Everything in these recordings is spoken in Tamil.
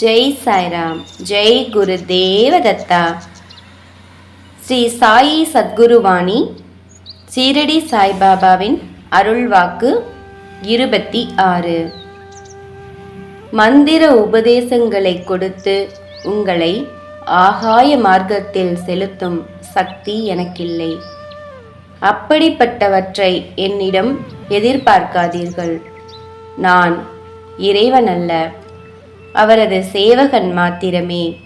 ஜெய் சாய்ராம் ஜெய் குரு தேவதத்தா. ஸ்ரீ சாயி சத்குருவாணி சீரடி சாய்பாபாவின் அருள்வாக்கு இருபத்தி ஆறு. மந்திர உபதேசங்களை கொடுத்து உங்களை ஆகாய மார்க்கத்தில் செலுத்தும் சக்தி எனக்கில்லை. அப்படிப்பட்டவற்றை என்னிடம் எதிர்பார்க்காதீர்கள். நான் இறைவன் அல்ல அவரது சேவகன் மாத்திரமே.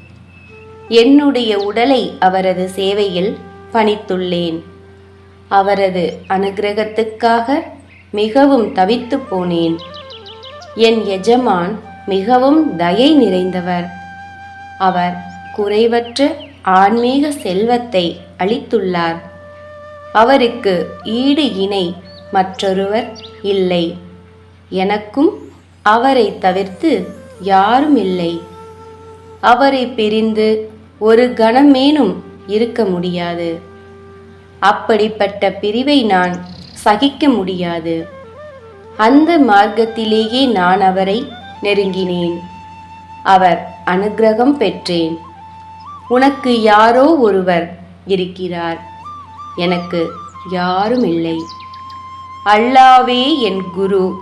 என்னுடைய உடலை அவரது சேவையில் பணித்துள்ளேன். அவரது அனுக்கிரகத்துக்காக மிகவும் தவித்துப் போனேன். என் எஜமான் மிகவும் தயை நிறைந்தவர். அவர் குறைவற்ற ஆன்மீக செல்வத்தை அளித்துள்ளார். அவருக்கு ஈடு இணை மற்றொருவர் இல்லை. எனக்கும் அவரை தவிர்த்து யாரும் இல்லை. அவரை பிரிந்து ஒரு கணமேனும் இருக்க முடியாது. அப்படிப்பட்ட பிரிவை நான் சகிக்க முடியாது. அந்த மார்க்கத்திலேயே நான் அவரை நெருங்கினேன். அவர் அனுக்கிரகம் பெற்றேன். உனக்கு யாரோ ஒருவர் இருக்கிறார். எனக்கு யாரும் இல்லை. அல்லாவே என் குரு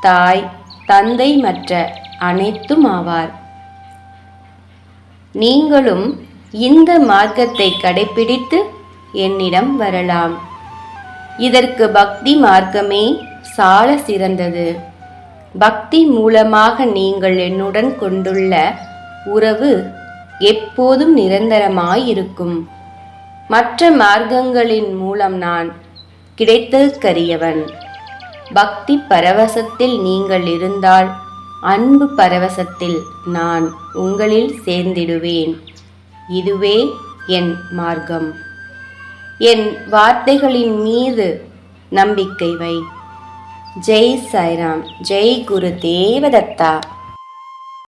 தாய் தந்தை மற்ற அனைத்தும் ஆவார் நீங்களும் இந்த மார்க்கத்தை கடைபிடித்து என்னிடம் வரலாம். இதற்கு பக்தி மார்க்கமே சால சிறந்தது. பக்தி மூலமாக நீங்கள் என்னுடன் கொண்டுள்ள உறவு எப்போதும் நிரந்தரமாயிருக்கும். மற்ற மார்க்கங்களின் மூலம் நான் கிடைத்தற்கரியவன் பக்தி பரவசத்தில் நீங்கள் இருந்தால் அன்பு பரவசத்தில் நான் உங்களில் சேர்ந்திடுவேன். இதுவே என் மார்க்கம். என் வார்த்தைகளின் மீது நம்பிக்கை வை. ஜெய் சாய்ராம் ஜெய் குரு தேவதத்தா.